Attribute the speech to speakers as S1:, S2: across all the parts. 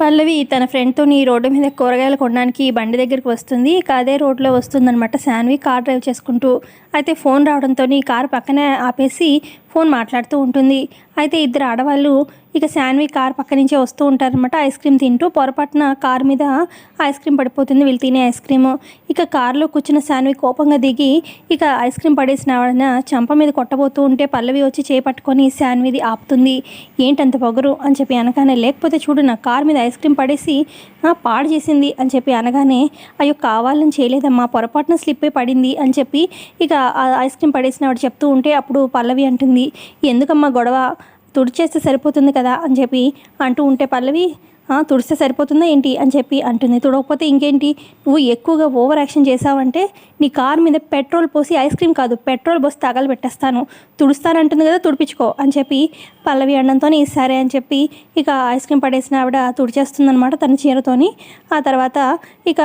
S1: పల్లవి తన ఫ్రెండ్తోని రోడ్డు మీద కూరగాయలు కొనడానికి బండి దగ్గరికి వస్తుంది. ఇక అదే రోడ్లో వస్తుందన్నమాట. శాన్వి కార్ డ్రైవ్ చేసుకుంటూ అయితే ఫోన్ రావడంతో కార్ పక్కనే ఆపేసి ఫోన్ మాట్లాడుతూ ఉంటుంది. అయితే ఇద్దరు ఆడవాళ్ళు ఇక శాన్వి కార్ పక్క నుంచే వస్తూ ఉంటారనమాట ఐస్ క్రీమ్ తింటూ పొరపాటున కార్ మీద ఐస్ క్రీమ్ పడిపోతుంది. వీళ్ళు తినే ఐస్ క్రీమ్. ఇక కార్లో కూర్చున్న శాన్వి కోపంగా దిగి ఇక ఐస్ క్రీమ్ పడేసిన ఆవిడన చంప మీద కొట్టబోతూ ఉంటే పల్లవి వచ్చి చేపట్టుకొని శాన్విది ఆపుతుంది. ఏంటంత పొగరు? అని చెప్పి అనగానే లేకపోతే చూడు నా కార్ మీద ఐస్ క్రీమ్ పడేసి పాడు చేసింది. అని చెప్పి అనగానే అయ్యో కావాలని చేయలేదమ్మా. పొరపాటున స్లిప్ అయి పడింది. అని చెప్పి ఇక ఐస్ క్రీమ్ పడేసిన ఆవిడ చెప్తూ ఉంటే అప్పుడు పల్లవి అంటుంది ఎందుకమ్మా గొడవ? తుడిచేస్తే సరిపోతుంది కదా? అని చెప్పి అంటూ ఉంటే పల్లవి తుడిస్తే సరిపోతుందా ఏంటి? అని చెప్పి అంటుంది. తుడకపోతే ఇంకేంటి? నువ్వు ఎక్కువగా ఓవర్ యాక్షన్ చేసావంటే నీ కార్ మీద పెట్రోల్ పోసి ఐస్ క్రీమ్ కాదు పెట్రోల్ పోసి తగలు పెట్టేస్తాను తుడుస్తానంటుంది కదా తుడిపించుకో. అని చెప్పి పల్లవి అనడంతో సరే అని చెప్పి ఇక ఐస్ క్రీమ్ పడేసిన ఆవిడ తుడిచేస్తుందనమాట తన చీరతోని. ఆ తర్వాత ఇక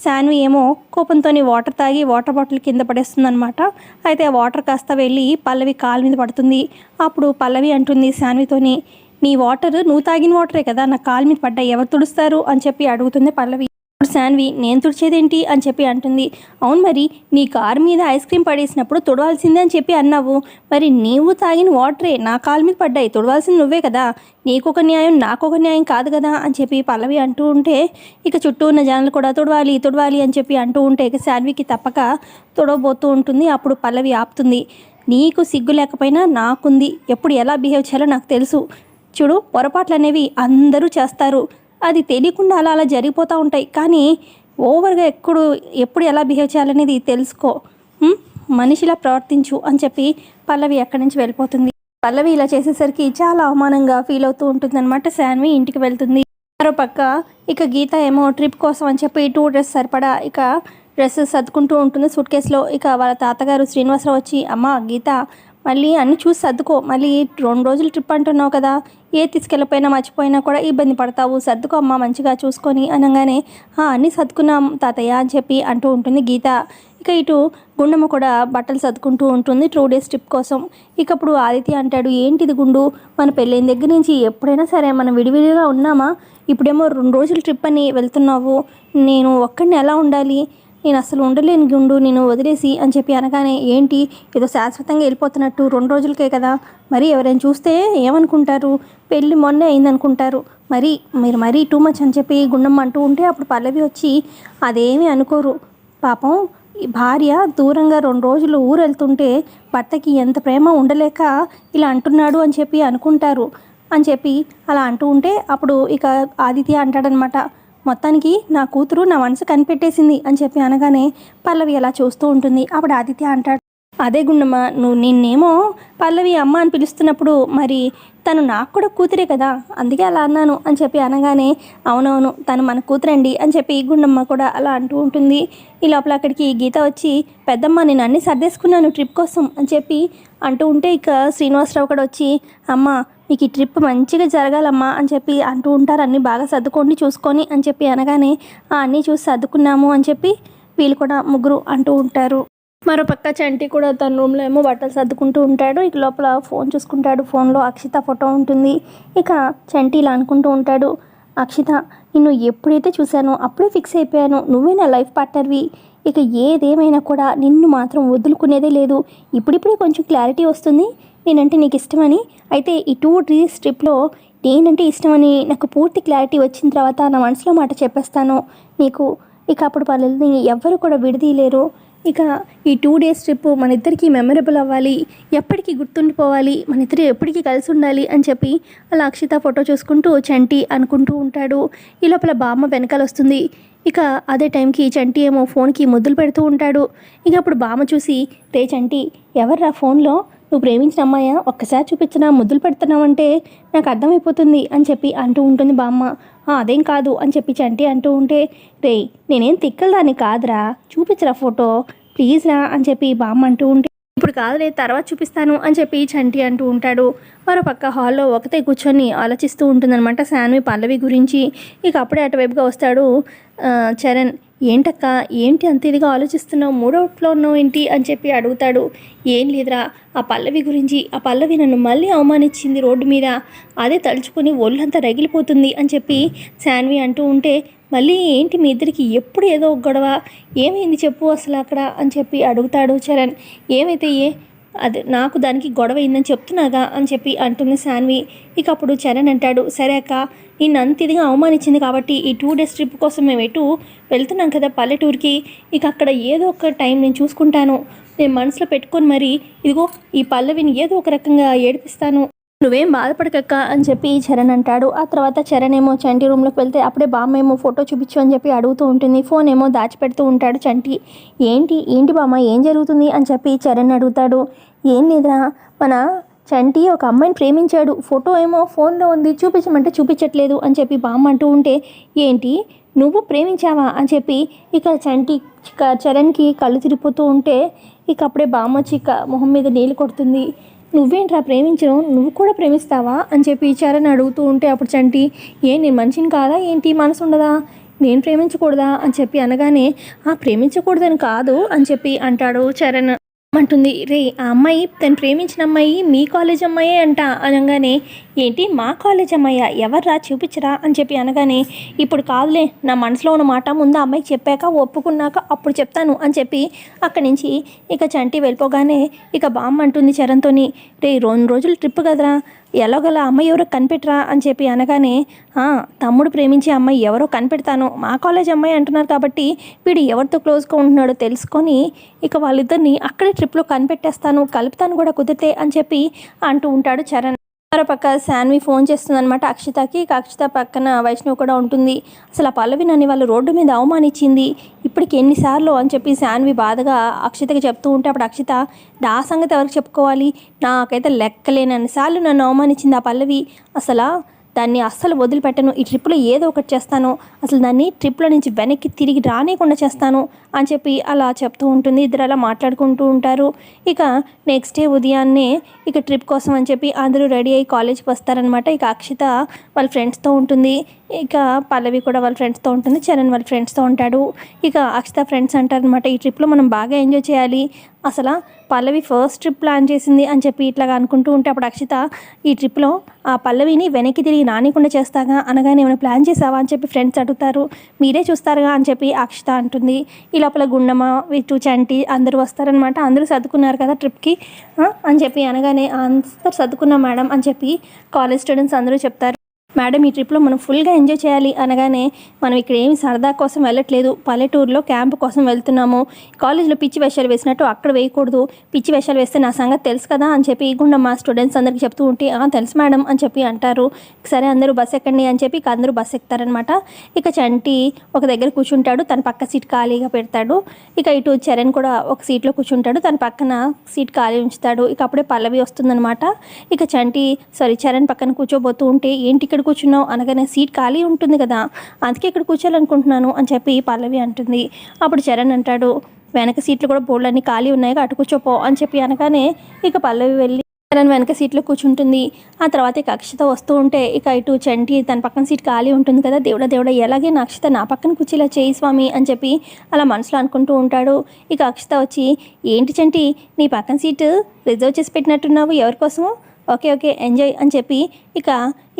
S1: శాన్వి ఏమో కోపంతో వాటర్ తాగి వాటర్ బాటిల్ కింద పడేస్తుందనమాట అయితే ఆ వాటర్ కాస్త వెళ్ళి పల్లవి కాలు మీద పడుతుంది. అప్పుడు పల్లవి అంటుంది శాన్వితోని నీ వాటర్ నువ్వు తాగిన వాటరే కదా నా కాలు మీద పడ్డా ఎవరు తుడుస్తారు? అని చెప్పి అడుగుతుంది పల్లవి. శాన్వి నేను తుడిచేదేంటి? అని చెప్పి అంటుంది. అవును మరి నీ కారు మీద ఐస్ క్రీమ్ పడేసినప్పుడు తుడవాల్సిందే అని చెప్పి అన్నావు. మరి నీవు తాగిన వాటరే నా కాలు మీద పడ్డాయి. తుడవాల్సింది నువ్వే కదా. నీకొక న్యాయం నాకొక న్యాయం కాదు కదా అని చెప్పి పల్లవి అంటూ ఉంటే ఇక చుట్టూ ఉన్న జనాలు కూడా తుడవాలి తుడవాలి అని చెప్పి అంటూ ఉంటే ఇక శాన్వికి తప్పక తుడవబోతూ ఉంటుంది. అప్పుడు పల్లవి ఆపుతుంది. నీకు సిగ్గు లేకపోయినా నాకుంది. ఎప్పుడు ఎలా బిహేవ్ చేయాలో నాకు తెలుసు. చూడు పొరపాట్లు అనేవి అందరూ చేస్తారు. అది తెలియకుండా అలా అలా జరిగిపోతూ ఉంటాయి. కానీ ఓవర్గా ఎప్పుడు ఎప్పుడు ఎలా బిహేవ్ చేయాలనేది తెలుసుకో. మనిషిలా ప్రవర్తించు అని చెప్పి పల్లవి ఎక్కడి నుంచి వెళ్ళిపోతుంది. పల్లవి ఇలా చేసేసరికి చాలా అవమానంగా ఫీల్ అవుతూ ఉంటుందన్నమాట. శాన్వి ఇంటికి వెళ్తుంది. మరోపక్క ఇక గీత ఏమో ట్రిప్ కోసం అని చెప్పి టూ డ్రెస్ సరిపడా ఇక డ్రెస్ సర్దుకుంటూ ఉంటుంది. సూట్ కేసులో ఇక వాళ్ళ తాతగారు శ్రీనివాసరావు వచ్చి అమ్మ గీత మళ్ళీ అన్ని చూసి సర్దుకో. మళ్ళీ రెండు రోజులు ట్రిప్ అంటున్నావు కదా ఏ తీసుకెళ్ళిపోయినా మర్చిపోయినా కూడా ఇబ్బంది పడతావు. సర్దుకో అమ్మ మంచిగా చూసుకొని అనగానే అన్నీ సర్దుకున్నాం తాతయ్య అని చెప్పి అంటూ ఉంటుంది గీత. ఇక ఇటు గుండమ్మ కూడా బట్టలు సర్దుకుంటూ ఉంటుంది టూ డేస్ ట్రిప్ కోసం. ఇక అప్పుడు ఆదిత్య అంటాడు ఏంటిది గుండు? మన పెళ్ళైన దగ్గర నుంచి ఎప్పుడైనా సరే మనం విడివిడిగా ఉన్నామా? ఇప్పుడేమో రెండు రోజులు ట్రిప్ అని వెళ్తున్నావు. నేను ఒక్కడిని ఎలా ఉండాలి? నేను అసలు ఉండలేని గుండు నేను వదిలేసి అని చెప్పి అనగానే ఏంటి? ఏదో శాశ్వతంగా వెళ్ళిపోతున్నట్టు రెండు రోజులకే కదా? మరి ఎవరైనా చూస్తే ఏమనుకుంటారు? పెళ్ళి మొన్నే అయిందనుకుంటారు. మరి మీరు మరీ టూ మచ్ అని చెప్పి గుండం అంటూ ఉంటే అప్పుడు పల్లవి వచ్చి అదేమీ అనుకోరు. పాపం ఈ భార్య దూరంగా రెండు రోజులు ఊరు వెళ్తుంటే భర్తకి ఎంత ప్రేమ ఉండలేక ఇలా అంటున్నాడు అని చెప్పి అనుకుంటారు. అని చెప్పి అలా అంటూ ఉంటే అప్పుడు ఇక ఆదిత్య అంటాడనమాట మొత్తానికి నా కూతురు నా మనసు కనిపెట్టేసింది అని చెప్పి అనగానే పల్లవి అలా చూస్తూ ఉంటుంది. అప్పుడు ఆదిత్య అంటాడు అదే గుండమ్మ నువ్వు నిన్నేమో పల్లవి అమ్మ అని పిలుస్తున్నప్పుడు మరి తను నాకు కూడా కూతురే కదా అందుకే అలా అన్నాను అని చెప్పి అనగానే అవునవును తను మన కూతురండి అని చెప్పి గుండమ్మ కూడా అలా అంటూ ఉంటుంది. ఈ లోపల అక్కడికి గీత వచ్చి పెద్దమ్మ నేను అన్నీ సర్దేసుకున్నాను ట్రిప్ కోసం అని చెప్పి అంటూ ఉంటే ఇక శ్రీనివాసరావు కూడా వచ్చి అమ్మ మీకు ఈ ట్రిప్ మంచిగా జరగాలమ్మా అని చెప్పి అంటూ ఉంటారు. అన్నీ బాగా సర్దుకోండి చూసుకొని అని చెప్పి అనగానే "ఆ, అన్నీ చూసి సర్దుకున్నాము అని చెప్పి వీళ్ళు కూడా ముగ్గురు అంటూ ఉంటారు. మరో పక్క చంటి కూడా తన రూమ్లో ఏమో బట్టలు సర్దుకుంటూ ఉంటాడు. ఇక లోపల ఫోన్ చూసుకుంటాడు. ఫోన్లో అక్షిత ఫోటో ఉంటుంది. ఇక చంటి ఇలా అనుకుంటూ ఉంటాడు అక్షిత నిన్ను ఎప్పుడైతే చూశానో అప్పుడే ఫిక్స్ అయిపోయాను. నువ్వే నా లైఫ్ పార్ట్నర్వి. ఇక ఏదేమైనా కూడా నిన్ను మాత్రం వదులుకునేదే లేదు. ఇప్పుడిప్పుడే కొంచెం క్లారిటీ వస్తుంది. నేనంటే నీకు ఇష్టమని అయితే ఈ టూ డేస్ ట్రిప్లో నేనంటే ఇష్టమని నాకు పూర్తి క్లారిటీ వచ్చిన తర్వాత నా మనసులో మాట చెప్పేస్తాను. నీకు ఇక అప్పుడు వాళ్ళని ఎవ్వరు కూడా విడదీయలేరు. ఇక ఈ టూ డేస్ ట్రిప్ మన ఇద్దరికి మెమరబుల్ అవ్వాలి ఎప్పటికీ గుర్తుండిపోవాలి మన ఇద్దరు ఎప్పటికీ కలిసి ఉండాలి అని చెప్పి అలా అక్షిత ఫోటో చూసుకుంటూ చంటి అనుకుంటూ ఉంటాడు. ఈ లోపల బామ్మ వెనకాల వస్తుంది ఇక అదే టైంకి చంటి ఏమో ఫోన్కి ముద్దులు పెడుతూ ఉంటాడు. ఇక అప్పుడు బామ్మ చూసి రే చంటి ఎవర్రా ఫోన్లో? నువ్వు ప్రేమించిన అమ్మాయ? ఒక్కసారి చూపించినా? ముద్దులు పెడుతున్నావంటే నాకు అర్థమైపోతుంది అని చెప్పి అంటూ ఉంటుంది బామ్మ. అదేం కాదు అని చెప్పి చంటి అంటూ ఉంటే రే నేనేం తిక్కలదాన్ని కాదురా. చూపించరా ఫోటో? ప్లీజ్ రా అని చెప్పి బామ్మ అంటూ ఉంటే ఇప్పుడు కాదులే తర్వాత చూపిస్తాను అని చెప్పి చంటి అంటూ ఉంటాడు. మరో పక్క హాల్లో ఒకతే కూర్చొని ఆలోచిస్తూ ఉంటుందన్నమాట శాన్వి పల్లవి గురించి. ఇక అప్పుడే అటువైపుగా వస్తాడు చరణ్. ఏంటక్క ఏంటి అంత ఇదిగా ఆలోచిస్తున్నావు? మూడోట్లో ఉన్నావు ఏంటి? అని చెప్పి అడుగుతాడు. ఏం లేదురా ఆ పల్లవి గురించి ఆ పల్లవి నన్ను మళ్ళీ అవమానించింది రోడ్డు మీద. అదే తలుచుకొని ఒళ్ళంతా రగిలిపోతుంది అని చెప్పి శాన్వి అంటూ ఉంటే మళ్ళీ ఏంటి మీ ఇద్దరికి ఎప్పుడు ఏదో ఒక గొడవ? ఏమైంది చెప్పు అసలు అక్కడ? అని చెప్పి అడుగుతాడు చరణ్. ఏమైతే ఏ అది నాకు దానికి గొడవ అయిందని చెప్తున్నాగా అని చెప్పి అంటుంది శాన్వి. ఇక అప్పుడు చరణ్ అంటాడు సరే అక్క నిన్ను అంత ఇదిగా అవమానించింది కాబట్టి ఈ టూ డేస్ ట్రిప్ కోసం మేము ఎటు వెళ్తున్నాం కదా పల్లెటూరుకి. ఇక అక్కడ ఏదో ఒక టైం నేను చూసుకుంటాను. నేను మనసులో పెట్టుకొని మరి ఇదిగో ఈ పల్లవిని ఏదో ఒక రకంగా ఏడిపిస్తాను. నువ్వేం బాధపడకక్క అని చెప్పి చరణ్ అంటాడు. ఆ తర్వాత చరణ్ ఏమో చంటి రూమ్లోకి వెళ్తే అప్పుడే బామ్మ ఏమో ఫోటో చూపించు అని చెప్పి అడుగుతూ ఉంటుంది. ఫోన్ ఏమో దాచిపెడుతూ ఉంటాడు చంటి. ఏంటి? ఏంటి బామ్మ? ఏం జరుగుతుంది? అని చెప్పి చరణ్ అడుగుతాడు. ఏం లేదురా. మన చంటి ఒక అమ్మాయిని ప్రేమించాడు. ఫోటో ఏమో ఫోన్లో ఉంది. చూపించమంటే చూపించట్లేదు అని చెప్పి బామ్మ అంటూ ఉంటే ఏంటి? నువ్వు ప్రేమించావా? అని చెప్పి ఇక చంటి చరణ్కి కళ్ళు తిరిగిపోతూ ఉంటే ఇక అప్పుడే బామ్మ వచ్చి ఇక మొహం మీద నీళ్ళు కొడుతుంది. నువ్వేంట్రా ప్రేమించడం? నువ్వు కూడా ప్రేమిస్తావా? అని చెప్పి చరణ్ అడుగుతూ ఉంటే అప్పుడు చంటి ఏ నేను మనిషిని కాదా? ఏంటి? మనసు ఉండదా? నేను ప్రేమించకూడదా? అని చెప్పి అనగానే ఆ ప్రేమించకూడదని కాదు అని చెప్పి అంటాడు చరణ్. అంటుంది రే ఆ అమ్మాయి తను ప్రేమించిన అమ్మాయి మీ కాలేజ్ అమ్మాయే అంట అనగానే ఏంటి మా కాలేజ్ అమ్మాయ్యా ఎవర్రా? చూపించరా? అని చెప్పి అనగానే ఇప్పుడు కాదులే నా మనసులో ఉన్న మాట ముందు ఆ అమ్మాయికి చెప్పాక ఒప్పుకున్నాక అప్పుడు చెప్తాను అని చెప్పి అక్కడి నుంచి ఇక చంటి వెళ్ళిపోగానే ఇక బామ్మ అంటుంది చరణ్తోని రే రెండు రోజులు ట్రిప్ కదరా? ఎలాగల అమ్మాయి ఎవరో కనిపెట్టరా అని చెప్పి అనగానే "ఆ, తమ్ముడు ప్రేమించే అమ్మాయి ఎవరో కనిపెడతాను. మా కాలేజ్ అమ్మాయి అంటున్నారు కాబట్టి వీడు ఎవరితో క్లోజ్గా ఉంటున్నాడో తెలుసుకొని ఇక వాళ్ళిద్దరిని అక్కడే ట్రిప్లో కనిపెట్టేస్తాను కలుపుతాను కూడా కుదిరితే అని చెప్పి అంటూ ఉంటాడు చరణ్. మరోపక్క శాన్వి ఫోన్ చేస్తుందనమాట అక్షితకి. ఇక అక్షిత పక్కన వైష్ణవ్ కూడా ఉంటుంది. అసలు ఆ పల్లవి నన్ను వాళ్ళు రోడ్డు మీద అవమానించింది. ఇప్పటికి ఎన్నిసార్లు అని చెప్పి శాన్వి బాధగా అక్షితకి చెప్తూ ఉంటే అప్పుడు అక్షిత నా సంగతి ఎవరికి చెప్పుకోవాలి? నాకైతే లెక్కలేనన్నిసార్లు నన్ను అవమానించింది ఆ పల్లవి. అసలు దాన్ని అస్సలు వదిలిపెట్టను. ఈ ట్రిప్లో ఏదో ఒకటి చేస్తాను. అసలు దాన్ని ట్రిప్లో నుంచి వెనక్కి తిరిగి రానియకుండా చేస్తాను అని చెప్పి అలా చెప్తూ ఉంటుంది. ఇద్దరు అలా మాట్లాడుకుంటూ ఉంటారు. ఇక నెక్స్ట్ డే ఉదయాన్నే ఇక ట్రిప్ కోసం అని చెప్పి అందరూ రెడీ అయ్యి కాలేజ్కి వస్తారనమాట ఇక అక్షిత వాళ్ళ ఫ్రెండ్స్తో ఉంటుంది. ఇక పల్లవి కూడా వాళ్ళ ఫ్రెండ్స్తో ఉంటుంది చరణ్ వాళ్ళ ఫ్రెండ్స్తో ఉంటాడు. ఇక అక్షిత ఫ్రెండ్స్ అంటారనమాట ఈ ట్రిప్లో మనం బాగా ఎంజాయ్ చేయాలి. అసలు పల్లవి ఫస్ట్ ట్రిప్ ప్లాన్ చేసింది అని చెప్పి ఇట్లాగా అనుకుంటూ ఉంటే అప్పుడు అక్షిత ఈ ట్రిప్లో ఆ పల్లవిని వెనక్కి తిరిగి రానికుండా చేస్తాగా అనగానే ఏమైనా ప్లాన్ చేసావా అని చెప్పి ఫ్రెండ్స్ అడుగుతారు. మీరే చూస్తారుగా అని చెప్పి అక్షిత అంటుంది. ఈ లోపల గుండమ్మ విటు చంటి అందరూ వస్తారనమాట అందరూ సర్దుకున్నారు కదా ట్రిప్కి అని చెప్పి అనగానే అందరు సర్దుకున్నాం మేడం అని చెప్పి కాలేజ్ స్టూడెంట్స్ అందరూ చెప్తారు. మేడం ఈ ట్రిప్లో మనం ఫుల్గా ఎంజాయ్ చేయాలి అనగానే మనం ఇక్కడ ఏమి సరదా కోసం వెళ్ళట్లేదు. పల్లెటూరులో క్యాంప్ కోసం వెళ్తున్నాము. కాలేజ్లో పిచ్చి వేషాలు వేసినట్టు అక్కడ వేయకూడదు. పిచ్చి వేషాలు వేస్తే నా సంగతి తెలుసు కదా అని చెప్పి ఇగుండా మా స్టూడెంట్స్ అందరికీ చెప్తూ ఉంటే తెలుసు మేడం అని చెప్పి అంటారు. సరే అందరూ బస్ ఎక్కండి అని చెప్పి ఇక అందరూ బస్ ఎక్కుతారనమాట ఇక చంటి ఒక దగ్గర కూర్చుంటాడు. తన పక్క సీట్ ఖాళీగా పెడతాడు. ఇక ఇటు చరణ్ కూడా ఒక సీట్లో కూర్చుంటాడు. తన పక్కన సీట్ ఖాళీ ఉంచుతాడు. ఇక అప్పుడే పల్లవి వస్తుందనమాట ఇక చంటి సారీ చరణ్ పక్కన కూర్చోబోతూ ఉంటే ఏంటి ఇక్కడ కూర్చున్నావు అనగానే సీట్ ఖాళీ ఉంటుంది కదా అందుకే ఇక్కడ కూర్చోాలనుకుంటున్నాను అని చెప్పి పల్లవి అంటుంది. అప్పుడు చరణ్ అంటాడు వెనక సీట్లు కూడా బోర్డులన్నీ ఖాళీ ఉన్నాయి అటు కూర్చోపో అని చెప్పి అనగానే ఇక పల్లవి వెళ్ళి చరణ్ వెనక సీట్లో కూర్చుంటుంది. ఆ తర్వాత ఇక అక్షత వస్తూ ఉంటే ఇక ఇటు చంటి తన పక్కన సీట్ ఖాళీ ఉంటుంది కదా దేవుడ దేవుడ ఎలాగే నా అక్షత నా పక్కన కూర్చేలా చేయి స్వామి అని చెప్పి అలా మనసులో అనుకుంటూ ఉంటాడు. ఇక అక్షత వచ్చి ఏంటి చంటి నీ పక్కన సీటు రిజర్వ్ చేసి పెట్టినట్టున్నావు ఎవరికోసము? ఓకే ఓకే ఎంజాయ్ అని చెప్పి ఇక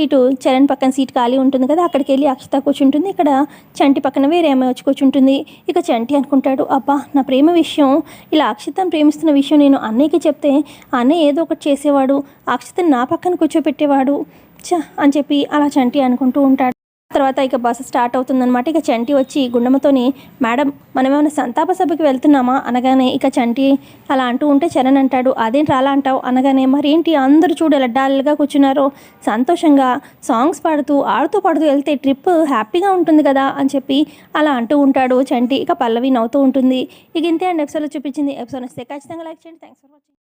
S1: ఇటు చరణ్ పక్కన సీట్ ఖాళీ ఉంటుంది కదా అక్కడికి వెళ్ళి అక్షిత కూర్చుంటుంది. ఇక్కడ చంటి పక్కన వేరే అమ్మాయి వచ్చి కూర్చుంటుంది. ఇక చంటి అనుకుంటాడు అబ్బా నా ప్రేమ విషయం. ఇలా అక్షితను ప్రేమిస్తున్న విషయం నేను అన్నయ్యకి చెప్తే అన్నయ్య ఏదో ఒకటి చేసేవాడు అక్షితను నా పక్కన కూర్చోపెట్టేవాడు. చ అని చెప్పి అలా చంటి అనుకుంటూ ఉంటాడు. తర్వాత ఇక బస్సు స్టార్ట్ అవుతుందనమాట ఇక చంటి వచ్చి గుండమ్మతోని మేడం మనం ఏమైనా సంతాప సభకి వెళ్తున్నామా? అనగానే ఇక చంటి అలా అంటూ ఉంటే చరణ్ అంటాడు అదేంటి అలా అంటావు? అనగానే మరేంటి? అందరూ చూడు ఎలా కూర్చున్నారో. సంతోషంగా సాంగ్స్ పాడుతూ ఆడుతూ పాడుతూ వెళ్తే ట్రిప్ హ్యాపీగా ఉంటుంది కదా అని చెప్పి అలా అంటూ ఉంటాడు చంటి. ఇక పల్లవి నవ్వుతూ ఉంటుంది. ఇక ఇంతే అండి. ఎపిసోడ్లో చూపించింది ఎపిసోడ్ వస్తే ఖచ్చితంగా లైక్ చేయండి. Thanks for watching